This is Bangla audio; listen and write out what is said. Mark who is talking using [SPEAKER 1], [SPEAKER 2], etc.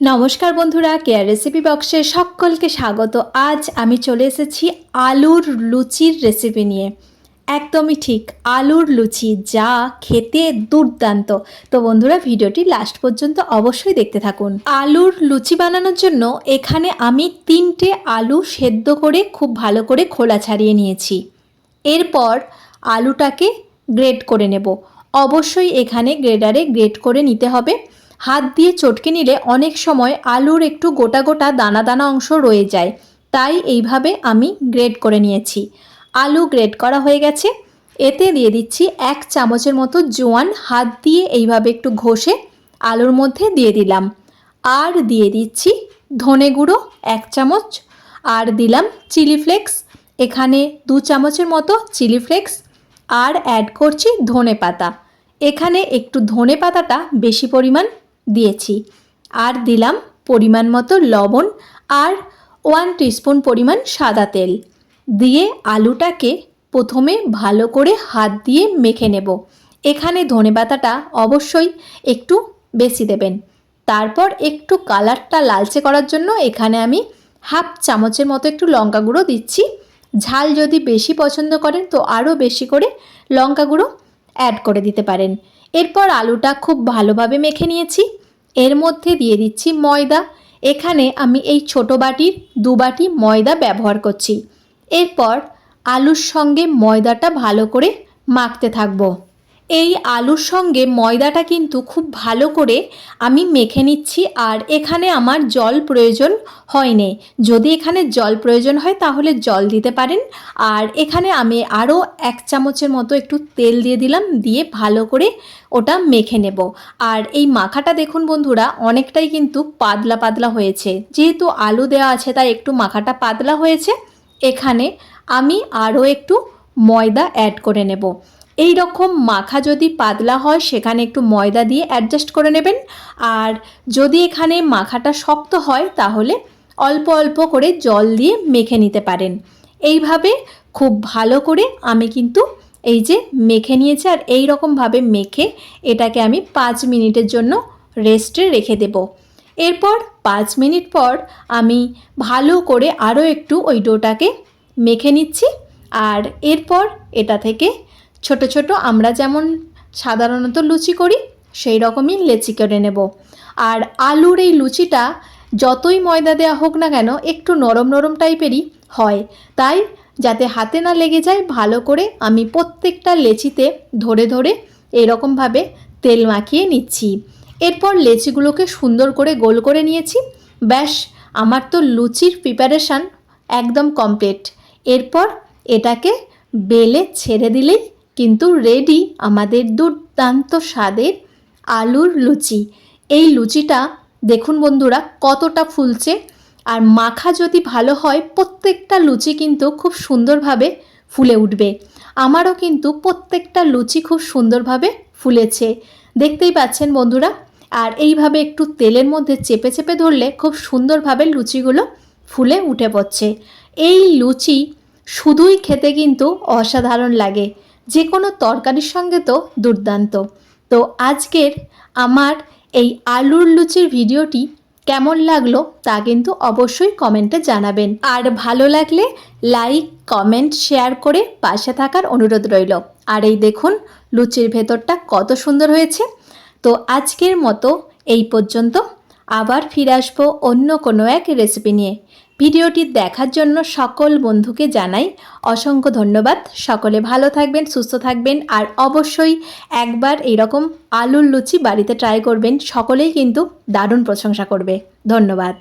[SPEAKER 1] নমস্কার বন্ধুরা কেয়ার রেসিপি বক্সে সকলকে স্বাগত। আজ আমি চলে এসেছি আলুর লুচির রেসিপি নিয়ে। একদমই ঠিক, আলুর লুচি যা খেতে দুর্দান্ত। তো বন্ধুরা, ভিডিওটি লাস্ট পর্যন্ত অবশ্যই দেখতে থাকুন। আলুর লুচি বানানোর জন্য এখানে আমি তিনটে আলু সেদ্ধ করে খুব ভালো করে খোলা ছাড়িয়ে নিয়েছি। এরপর আলুটাকে গ্রেট করে নেব। অবশ্যই এখানে গ্রেডারে গ্রেট করে নিতে হবে। হাত দিয়ে চটকে নিলে অনেক সময় আলুর একটু গোটা গোটা দানা দানা অংশ রয়ে যায়। তাই এইভাবে আমি গ্রেড করে নিয়েছি। আলু গ্রেড করা হয়ে গেছে। এতে দিয়ে দিচ্ছি এক চামচের মতো জোয়ান। হাত দিয়ে এইভাবে একটু ঘষে আলুর মধ্যে দিয়ে দিলাম। আর দিয়ে দিচ্ছি ধনে গুঁড়ো এক চামচ। আর দিলাম চিলি ফ্লেক্স। এখানে দু চামচের মতো চিলি ফ্লেক্স। আর অ্যাড করছি ধনে পাতা। এখানে একটু ধনে পাতাটা বেশি পরিমাণ দিয়েছি। আর দিলাম পরিমাণ মতো লবণ আর ওয়ান টিস্পুন পরিমাণ সাদা তেল। দিয়ে আলুটাকে প্রথমে ভালো করে হাত দিয়ে মেখে নেব। এখানে ধনে অবশ্যই একটু বেশি দেবেন। তারপর একটু কালারটা লালচে করার জন্য এখানে আমি হাফ চামচের মতো একটু লঙ্কা গুঁড়ো দিচ্ছি। ঝাল যদি বেশি পছন্দ করেন তো আরও বেশি করে লঙ্কা গুঁড়ো অ্যাড করে দিতে পারেন। এরপর আলুটা খুব ভালোভাবে মেখে নিয়েছি। এর মধ্যে দিয়ে দিচ্ছি ময়দা। এখানে আমি এই ছোট বাটির দু বাটি ময়দা ব্যবহার করছি। এরপর আলুর সঙ্গে ময়দাটা ভালো করে মাখতে থাকব। এই আলুর সঙ্গে ময়দাটা কিন্তু খুব ভালো করে আমি মেখে নিচ্ছি, আর এখানে আমার জল প্রয়োজন হয়নি। যদি এখানে জল প্রয়োজন হয় তাহলে জল দিতে পারেন। আর এখানে আমি আরও এক চামচের মতো একটু তেল দিয়ে দিলাম, দিয়ে ভালো করে ওটা মেখে নেব। আর এই মাখাটা দেখুন বন্ধুরা, অনেকটাই কিন্তু পাতলা পাতলা হয়েছে। যেহেতু আলু দেওয়া আছে তাই একটু মাখাটা পাতলা হয়েছে, এখানে আমি আরও একটু ময়দা অ্যাড করে নেব। এই রকম মাখা যদি পাতলা হয়, সেখানে একটু ময়দা দিয়ে অ্যাডজাস্ট করে নেবেন। আর যদি এখানে মাখাটা শক্ত হয়, তাহলে অল্প অল্প করে জল দিয়ে মেখে নিতে পারেন। এইভাবে খুব ভালো করে আমি কিন্তু এই যে মেখে নিয়েছি, আর এই রকমভাবে মেখে এটাকে আমি পাঁচ মিনিটের জন্য রেস্টে রেখে দেব। এরপর পাঁচ মিনিট পর আমি ভালো করে আরও একটু ওই ডোটাকে মেখে নিচ্ছি। আর এরপর এটা থেকে ছোট ছোট আমরা যেমন সাধারণত লুচি করি, সেই রকমই লেচি করে নেব। আর আলুর এই লুচিটা যতই ময়দা দেওয়া হোক না কেন, একটু নরম নরম টাইপেরই হয়। তাই যাতে হাতে না লেগে যায়, ভালো করে আমি প্রত্যেকটা লেচিতে ধরে ধরে এরকমভাবে তেল মাখিয়ে নিচ্ছি। এরপর লেচিগুলোকে সুন্দর করে গোল করে নিয়েছি। ব্যাস, আমার তো লুচির প্রিপারেশান একদম কমপ্লিট এরপর এটাকে বেলে ছেড়ে দিলেই কিন্তু রেডি আমাদের দুর্দান্ত স্বাদের আলুর লুচি। এই লুচিটা দেখুন বন্ধুরা, কতটা ফুলছে। আর মাখা যদি ভালো হয়, প্রত্যেকটা লুচি কিন্তু খুব সুন্দরভাবে ফুলে উঠবে। আমারও কিন্তু প্রত্যেকটা লুচি খুব সুন্দরভাবে ফুলেছে। দেখতেই পাচ্ছেন বন্ধুরা, আর এইভাবে একটু তেলের মধ্যে চেপে চেপে ধরলে খুব সুন্দরভাবে লুচিগুলো ফুলে উঠে পড়ছে। এই লুচি শুধুই খেতে কিন্তু অসাধারণ লাগে। যে কোনো তরকারির সঙ্গে তো দুর্দান্ত। তো আজকের আমার এই আলুর লুচির ভিডিওটি কেমন লাগল তা কিন্তু অবশ্যই কমেন্টে জানাবেন। আর ভালো লাগলে লাইক, কমেন্ট, শেয়ার করে পাশে থাকার অনুরোধ রইল। আর এই দেখুন লুচির ভেতরটা কত সুন্দর হয়েছে। তো আজকের মতো এই পর্যন্ত। আবার ফিরে আসব অন্য কোনো এক রেসিপি নিয়ে। ভিডিওটি দেখার জন্য সকল বন্ধুকে জানাই অসংখ্য ধন্যবাদ। সকলে ভালো থাকবেন, সুস্থ থাকবেন আর অবশ্যই একবার এইরকম আলুর লুচি বাড়িতে ট্রাই করবেন। সকলেই কিন্তু দারুণ প্রশংসা করবে। ধন্যবাদ।